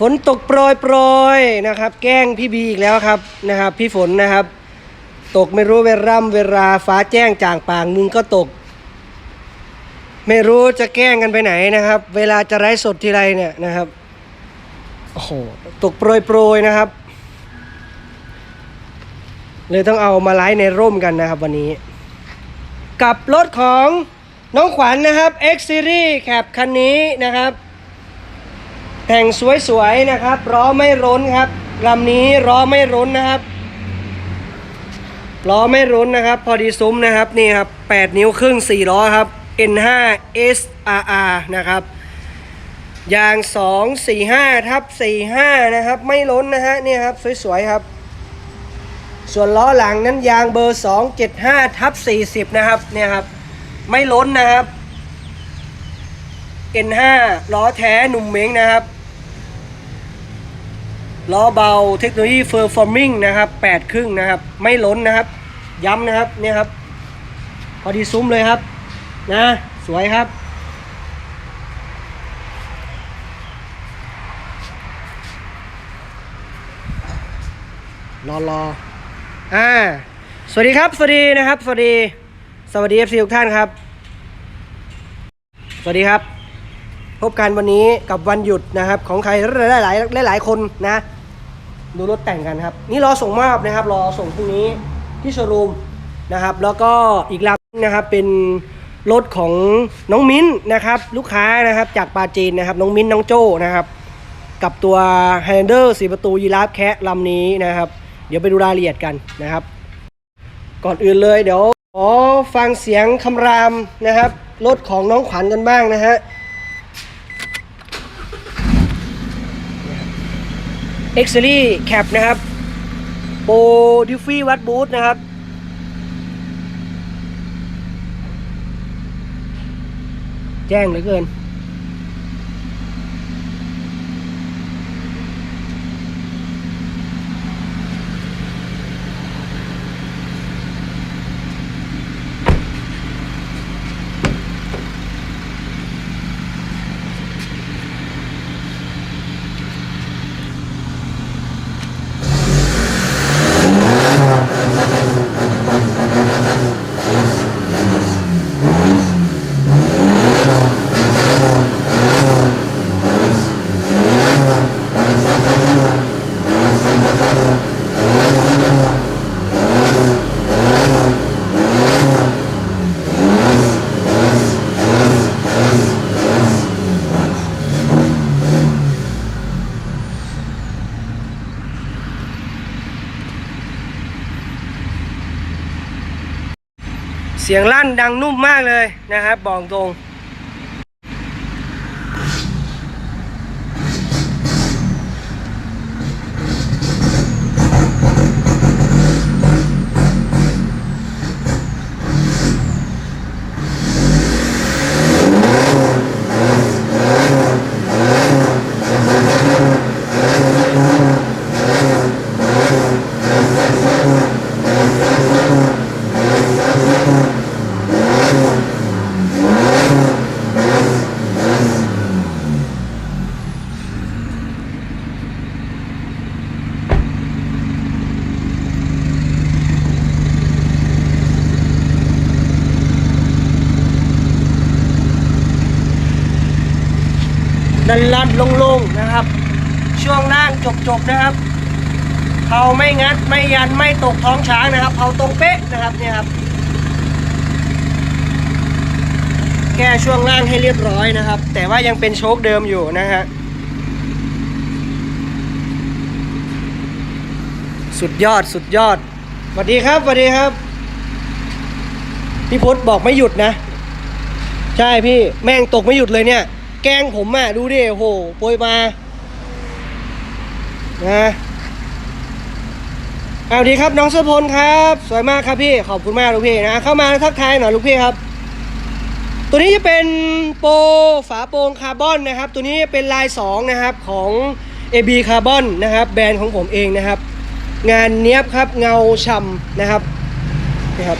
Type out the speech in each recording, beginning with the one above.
ฝนตกโปรยโปรยนะครับ แกล้งพี่บีอีกแล้วครับนะครับ พี่ฝนนะครับ ตกไม่รู้เวร่ำเวลาฟ้าแจ้งจ่างปางมึงก็ตก ไม่รู้จะแกล้งกันไปไหนนะครับ เวลาจะไร้สดทีไรเนี่ยนะครับโอ้โหตกโปรยโปรยนะครับ เลยต้องเอามาไลฟ์ในร่มกันนะครับวันนี้ กับรถของน้องขวัญนะครับ X Series แคปคันนี้นะครับ แต่งสวยๆนะครับล้อไม่ร้นครับลำนี้ล้อไม่ร้นนะครับล้อไม่ร้นนะครับ พอดีซุ้มนะครับนี่ครับ8นิ้วครึ่ง4ล้อครับ N5 SRR นะครับยาง 245ทับ45 นะครับ ไม่ล้นนะฮะนี่ครับสวยๆครับ ส่วนล้อหลังนั้นยางเบอร์ 275ทับ40 นะครับเนี่ยครับไม่ล้นนะครับ N5 ล้อแท้หนุ่มเม้งนะครับ ล้อเบาเทคโนโลยีเฟอร์ฟอร์มิงนะครับ8ครึ่งนะครับ ไม่ล้นนะครับ ย้ำนะครับเนี่ยครับ พอดีซุ้มเลยครับ นะ สวยครับ รอรออ่า สวัสดีครับ สวัสดีนะครับ สวัสดี สวัสดีเอฟซีทุกท่านครับ สวัสดีครับ พบกันวันนี้กับวันหยุดนะครับ ของใครหลายหลายหลายหลายคนนะ ดูรถแต่งกันครับ นี่รอส่งมอบนะครับ รอส่งพรุ่งนี้ที่โชว์รูมนะครับ แล้วก็อีกลำนะครับเป็นรถของน้องมิ้นนะครับ ลูกค้านะครับจากปาจีนนะครับ น้องมิ้นน้องโจ้นะครับ กับตัว Highlander สีประตูยีราฟแคะลำนี้นะครับ เดี๋ยวไปดูรายละเอียดกันนะครับ ก่อนอื่นเลยเดี๋ยวขอฟังเสียงคำรามนะครับรถของน้องขวัญกันบ้างนะฮะ x c e l y Cap นะครับโปรดิฟฟี่วัดบูธนะครับ แจ้งเหลือเกิน สียงลั่นดังนุ่มมากเลยนะครับบอกตรง ดันลัดลงๆนะครับ ช่วงล่างจบๆนะครับเผาไม่งัดไม่ยันไม่ตกท้องช้างนะครับเผาตรงเป๊ะนะครับเนี่ยครับ แก้ช่วงล่างให้เรียบร้อยนะครับ แต่ว่ายังเป็นโชคเดิมอยู่นะฮะสุดยอดสุดยอดสวัสดีครับสวัสดีครับ พี่พศบอกไม่หยุดนะ ใช่พี่แม่งตกไม่หยุดเลยเนี่ย แกงผมอะ ดูดิโอโหโปรยมานะเอาดีครับน้องเสื้อพลครับ สวยมากครับพี่ขอบคุณมากลูกพี่นะ เข้ามาทักทายหน่อยลูกพี่ครับ ตัวนี้จะเป็นโปรฝาโปรงคาร์บอนนะครับ ตัวนี้เป็นลาย 2 นะครับของ AB คาร์บอนนะครับ แบรนด์ของผมเองนะครับ งานเนี้ยบครับเงาช่ำนะครับนี่ครับ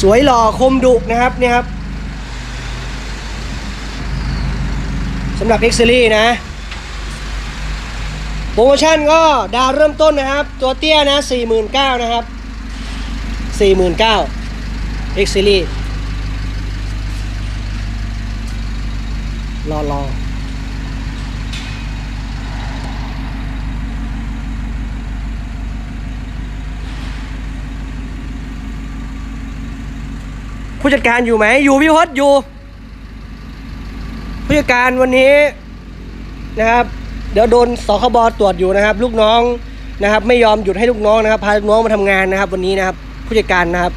สวยหล่อคมดุนะครับนี่ครับ สำหรับ x อ็กซ์นะ โปรโมชั่นก็ดาวเริ่มต้นนะครับ ตัวเตี้ยนะ49,000นะครับ49,000 X Series รอรอผู้จัดการอยู่ไหม อยู่พี่พศอยู่ ผู้จัดการวันนี้นะครับ เดี๋ยวโดนสคบตรวจอยู่นะครับ ลูกน้องนะครับ ไม่ยอมหยุดให้ลูกน้องนะครับ พาลูกน้องมาทำงานนะครับ วันนี้นะครับ ผู้จัดการนะครับ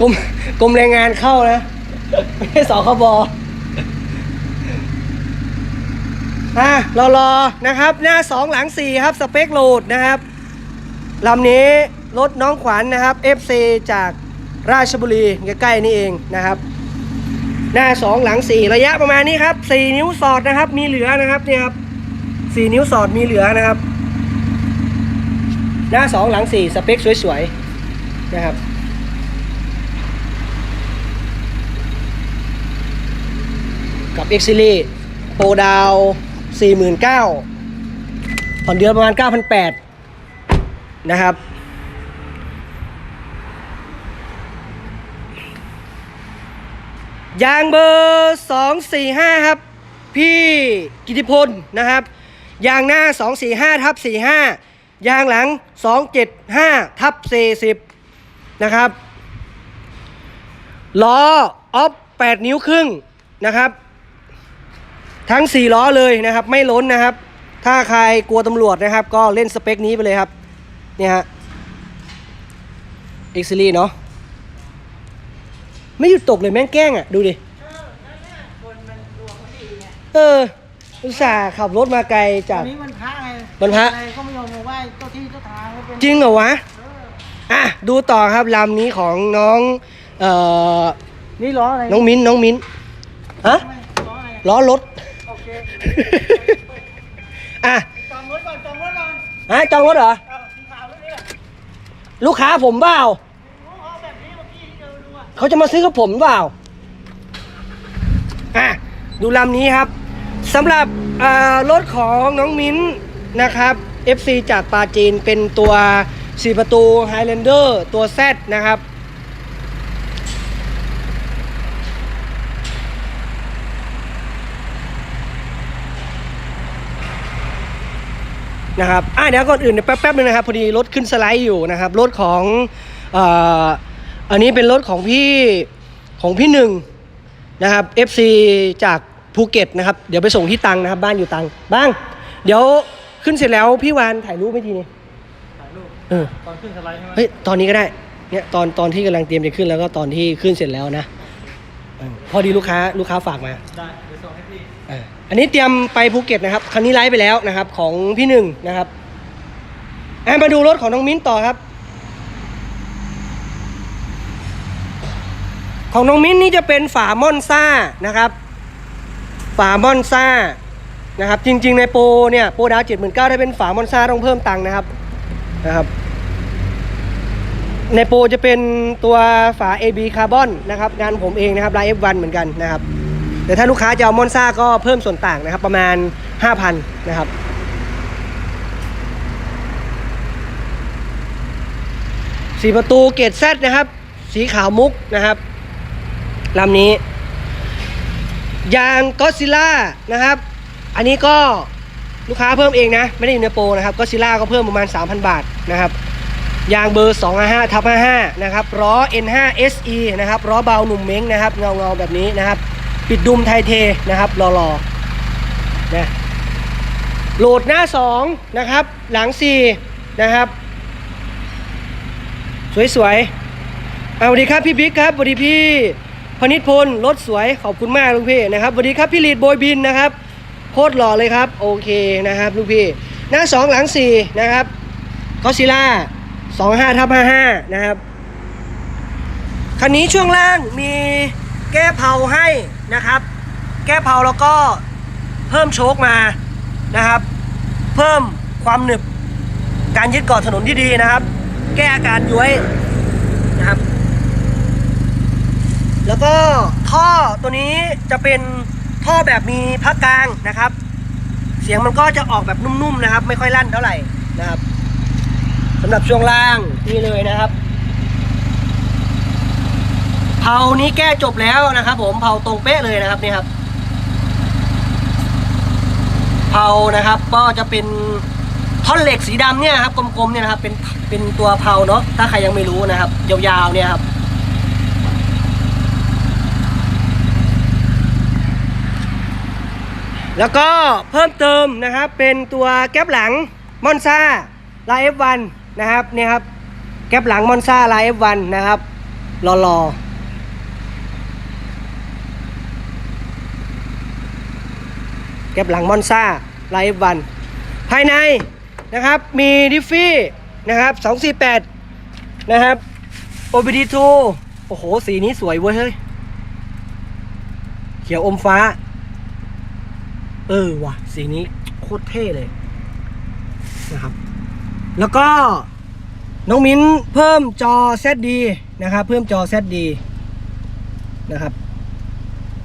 กรมกรมแรงงานเข้านะไม่ใช่สคบอะรอรอนะครับ หน้าสองหลังสี่ครับ สเปคโหลดนะครับลำนี้รถน้องขวัญนะครับ FC จาก ราชบุรีใกล้ๆนี่เองนะครับ หน้าสองหลังสี่ระยะประมาณนี้ครับสี่นิ้วสอดนะครับ มีเหลือนะครับเนี่ยครับสี่นิ้วสอดมีเหลือนะครับ หน้าสองหลังสี่สเปคสวยๆนะครับกับ X Series โปรดาว49,000ผ่อนเดือนประมาณ 9,800 นะครับ ยางเบอร์245ครับ พี่กิติพลนะครับยางหน้า 245ทับ45 ยางหลัง 275ทับ40 นะครับล้อออฟ8นิ้วครึ่งนะครับ ทั้ง 4 ล้อเลยนะครับ ไม่ล้นนะครับ ถ้าใครกลัวตำรวจนะครับ ก็เล่นสเปคนี้ไปเลยครับ เนี่ยฮะ X Series เนาะ ไม่หยุดตกเลยแม่งแกล้งอะ ดูดิเอออุตส่าห์ขับรถมาไกลจากวันนี้มันพระไงวันพระอะไรก็ไม่ยอมมาไหว้เจ้าที่เจ้าทางไม่เป็นจริงเหรอวะอะ ดูต่อครับลำนี้ของน้อง เอ่อ นี่ล้ออะไรน้องมิ้น น้องมิ้น ฮะ ไม่ล้ออะไรล้อรถ โอเคอะจองรถก่อนจองรถก่อนฮะจองรถเหรอ เอาสีขาวด้วยนี่แหละลูกค้าผมเปล่าโอ้เอาแบบนี้เมื่อกี้ที่ เขาจะมาซื้อกับผมเปล่าอะดูลำนี้ครับสำหรับรถของน้องมิ้นนะครับ FC จากปาจีนเป็นตัว4ประตู Highlander ตัว Z นะครับ นะครับ อะเดี๋ยวก่อนอื่นเดี๋ยวแป๊บๆนึงนะครับ พอดีรถขึ้นสไลด์อยู่นะครับ รถของอ ออันนี้เป็นรถของพี่ของพี่หนึ่งนะครับ FC จากภูเก็ตนะครับ เดี๋ยวไปส่งที่ตังนะครับ บ้านอยู่ตังบ้าง เดี๋ยวขึ้นเสร็จแล้วพี่วานถ่ายรูปไม่ทีนี่ถ่ายรูปเออตอนขึ้นสไลด์ใช่ไหมเฮ้ยตอนนี้ก็ได้เนี่ยตอนตอนที่กำลังเตรียมจะขึ้นแล้วก็ตอนที่ขึ้นเสร็จแล้วนะเออพอดีลูกค้าลูกค้าฝากมาได้เดี๋ยวส่งให้พี่เอออันนี้เตรียมไปภูเก็ตนะครับคันนี้ไลฟ์ไปแล้วนะครับ ของพี่หนึ่งนะครับอะมาดูรถของน้องมิ้นต่อครับ ของน้องมิ้นนี่จะเป็นฝามอนซ่านะครับ ฝามอนซ่านะครับ จริง ๆ ในโปรเนี่ยโปรดาวเจ็ดหมื่นเก้าถ้าเป็นฝามอนซ่าต้องเพิ่มตังค์นะครับนะครับ ในโปรจะเป็นตัวฝา AB คาร์บอนนะครับงานผมเองนะครับลาย F1 เหมือนกันนะครับแต่ถ้าลูกค้าจะเอามอนซ่าก็เพิ่มส่วนต่างนะครับ ประมาณ 5,000 นะครับสีประตูเกตแซนะครับ สีขาวมุกนะครับ ลำนี้ ยางก็ซิล่านะครับ อันนี้ก็ลูกค้าเพิ่มเองนะ ไม่ได้อยู่ในโปรนะครับก็ซิล่าก็เพิ่มประมาณ 3,000 บาทนะครับยางเบอร์255ทับ55นะครับล้อ N5 SE นะครับล้อเบาหนุ่มเม้งนะครับเงาเงาแบบนี้นะครับ ปิดดุมไทเทนะครับรอรอนะโหลดหน้า 2 นะครับ หลัง 4 นะครับ สวยๆเอาสวัสดีครับพี่บิ๊กครับสวัสดีพี่ พนิษพลรถสวยขอบคุณมากลุงพี่นะครับสวัสดีครับพี่ลีดโบยบินนะครับโคตรหล่อเลยครับ โอเคนะครับลุงพี่หน้า2หลัง4นะครับก็ซิล่า25ทับ55นะครับคันนี้ช่วงล่างมีแก้เผาให้นะครับ แก้เผาแล้วก็เพิ่มโชคมานะครับ เพิ่มความหนึบการยึดเกาะถนนที่ดีนะครับ แก้อาการย้วยนะครับ แล้วก็ท่อตัวนี้จะเป็นท่อแบบมีพักกลางนะครับ เสียงมันก็จะออกแบบนุ่มๆนะครับ ไม่ค่อยลั่นเท่าไหร่นะครับสำหรับช่วงล่างนี่เลยนะครับเผานี้แก้จบแล้วนะครับ ผมเผาตรงเป๊ะเลยนะครับนี่ครับเผานะครับ ก็จะเป็นท่อนเหล็กสีดำเนี่ยครับกลมๆเนี่ยนะครับ เป็นเป็นตัวเผาเนาะถ้าใครยังไม่รู้นะครับ ยาวๆเนี่ยครับ แล้วก็เพิ่มเติมนะครับเป็นตัวแก๊ปหลังมอนซ่าลาย F1 นนะครับเนี่ยครับแก๊ปหลังมอนซ่าลาย F1 นนะครับรอรอแก๊ปหลังมอนซ่าลาย F1 ภายในนะครับมีดิฟฟี่นะครับ248นะครับ OBD2 โอ้โห สีนี้สวยเว้ยเฮ้ย เขียวอมฟ้า เออว่ะสีนี้โคตรเท่เลยนะครับ แล้วก็น้องมิ้นเพิ่มจอ ZD นะครับ เพิ่มจอ ZD นะครับ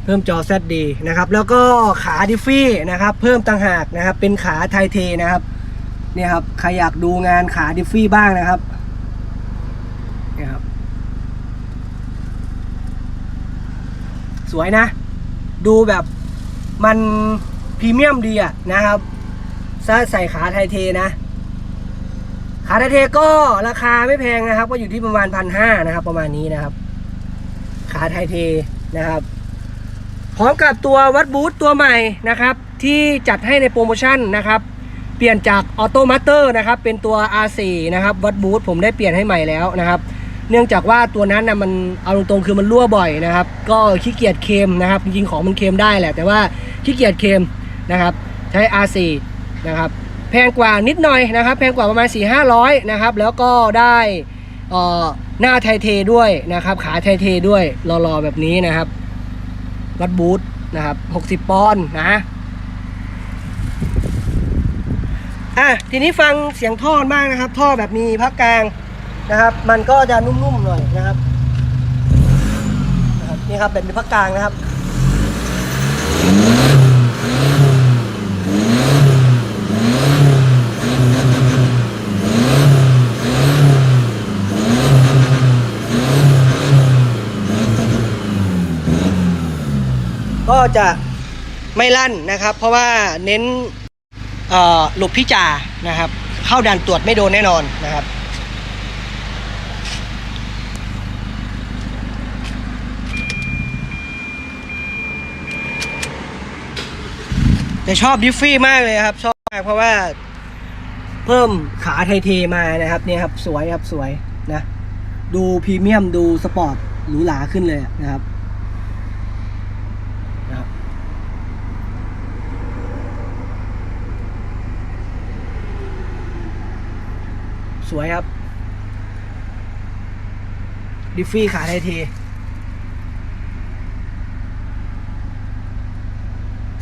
เพิ่มจอ ZD นะครับ แล้วก็ขาดิฟฟี่นะครับ เพิ่มต่างหากนะครับ เป็นขาไทเทนะครับ เนี่ยครับ ใครอยากดูงานขาดิฟฟี่บ้างนะครับเนี่ยครับ สวยนะ ดูแบบมัน พรีเมียมดีอะนะครับถ้าใส่ขาไทเทนะ ขาไทเทก็ราคาไม่แพงนะครับ ก็อยู่ที่ประมาณพันห้านะครับ ประมาณนี้นะครับ ขาไทเทนะครับ พร้อมกับตัววัดบูทตัวใหม่นะครับ ที่จัดให้ในโปรโมชั่นนะครับ เปลี่ยนจากออโตมัตเตอร์นะครับ เป็นตัว R4 นะครับวัดบูทผมได้เปลี่ยนให้ใหม่แล้วนะครับเนื่องจากว่าตัวนั้นนะมันเอาตรงๆคือมันรั่วบ่อยนะครับ ก็ขี้เกียจเค็มนะครับ จริงๆของมันเค็มได้แหละ แต่ว่าขี้เกียจเค็ม นะครับ ใช้ R4 นะครับ แพงกว่านิดหน่อยนะครับ แพงกว่าประมาณ 4 5 0 0 นะครับ แล้วก็ได้เอ่อหน้าไทเทด้วยนะครับ ขาไทเทด้วยรอๆแบบนี้นะครับวัดบูทนะครับ 60 ปอนด์นะอะทีนี้ฟังเสียงท่อบ้างนะครับ ท่อแบบมีพักกลางนะครับ มันก็จะนุ่มๆหน่อยนะครับนะครับนี่ครับแบบมีพักกลางนะครับ ก็จะไม่ลั่นนะครับ เพราะว่าเน้นหลบพิจานะครับ เข้าด่านตรวจไม่โดนแน่นอนนะครับแต่ชอบดิฟฟี่มากเลยครับชอบมากเพราะว่าเพิ่มขาไทเทมานะครับเนี่ยครับสวยครับสวยนะ ดูพรีเมียมดูสปอร์ตหรูหราขึ้นเลยนะครับ วยครับ ดิฟฟี่ขาไทเท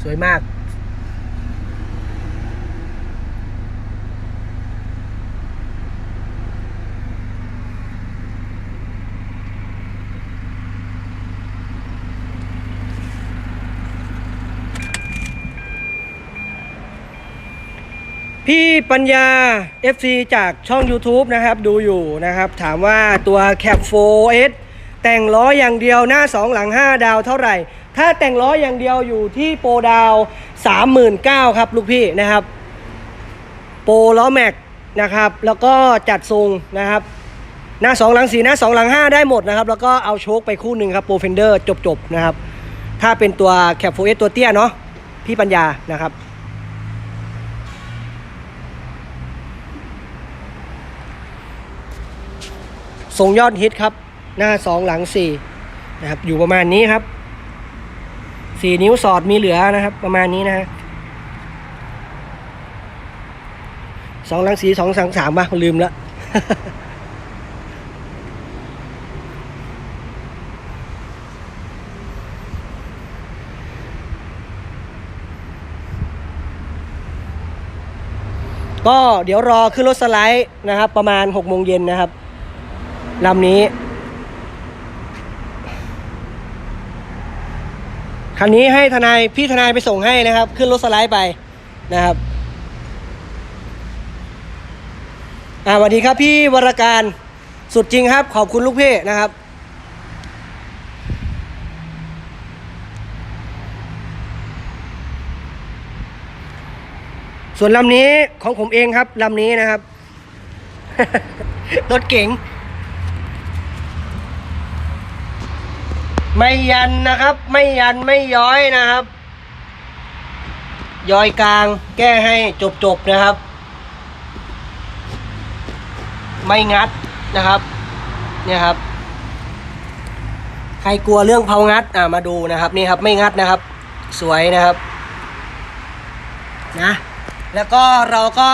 สวยมาก ปัญญา FC จากช่อง YouTube นะครับ ดูอยู่นะครับ ถามว่าตัว Cap 4S แต่งล้ออย่างเดียวหน้า 2 หลัง 5 ดาวเท่าไหร่ ถ้าแต่งล้ออย่างเดียวอยู่ที่โปรดาว 39,000ครับ ลูกพี่นะครับ โปรล้อแม็กนะครับ แล้วก็จัดทรงนะครับ หน้า 2 หลัง 4 หน้า 2 หลัง 5 ได้หมดนะครับ แล้วก็เอาโชคไปคู่หนึ่งครับโปรเฟนเดอร์จบๆนะครับ ถ้าเป็นตัว Cap 4S ตัวเตี้ยเนาะพี่ปัญญานะครับ ส่งยอดฮิตครับ หน้าสองหลังสี่นะครับ อยู่ประมาณนี้ครับสี่นิ้วสอดมีเหลือนะครับ ประมาณนี้นะฮะสองหลังสี่สองสังสามป่ะลืมละก็เดี๋ยวรอขึ้นรถสไลด์นะครับ ประมาณ6โมงเย็นนะครับ ลำนี้ คันนี้ให้ทนายพี่ทนายไปส่งให้นะครับ ขึ้นรถสไลด์ไปนะครับอ่าสวัสดีครับพี่วรการสุดจริงครับ ขอบคุณลูกพี่นะครับส่วนลำนี้ของผมเองครับลำนี้นะครับรถเก๋ง ไม่ยันนะครับ ไม่ยันไม่ย้อยนะครับ ย้อยกลางแก้ให้จบๆนะครับ ไม่งัดนะครับ เนี่ยครับ ใครกลัวเรื่องเผางัดอ่ามาดูนะครับนี่ครับ ไม่งัดนะครับ สวยนะครับ นะ แล้วก็เราก็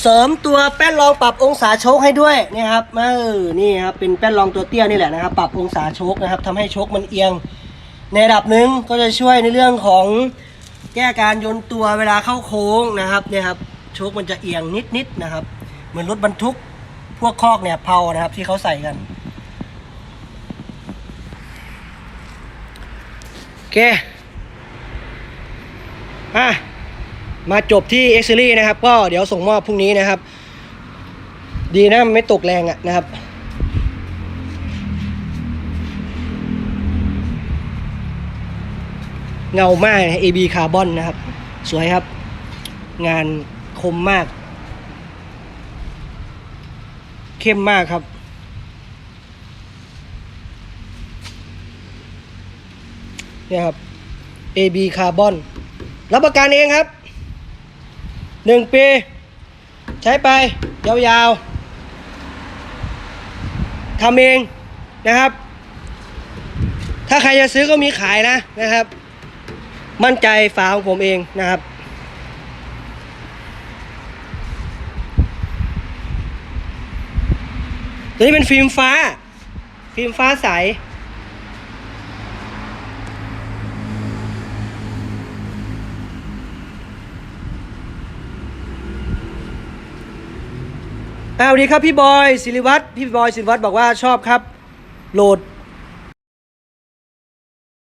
เสริมตัวแป้นรองปรับองศาโชคให้ด้วยเนี่ยครับเออนี่ครับเป็นแป้นรองตัวเตี้ยนี่แหละนะครับ ปรับองศาโชคนะครับทำให้โชคมันเอียง ในระดับหนึ่งก็จะช่วยในเรื่องของแก้การยนตัวเวลาเข้าโค้งนะครับเนี่ยครับโชคมันจะเอียงนิดๆนะครับ เหมือนรถบรรทุกพวกคอกเนี่ยเพานะครับที่เขาใส่กันโอเคอะ มาจบที่ X Series นะครับ ก็เดี๋ยวส่งมอบพรุ่งนี้นะครับ ดีนะไม่ตกแรงอะนะครับ เงามากนะ AB คาร์บอนนะครับ สวยครับ งานคมมาก เข้มมากครับเนี่ยครับ AB คาร์บอนรับประกันเองครับ หนึ่งปี ใช้ไป ยาวๆทำเองนะครับ ถ้าใครจะซื้อก็มีขายนะนะครับ มั่นใจฝาของผมเองนะครับตัวนี้เป็นฟิล์มฟ้า ฟิล์มฟ้าใส อ้าวสวัสดีครับพี่บอยศิริวัตรพี่บอยศิริวัตรบอกว่าชอบครับ โหลด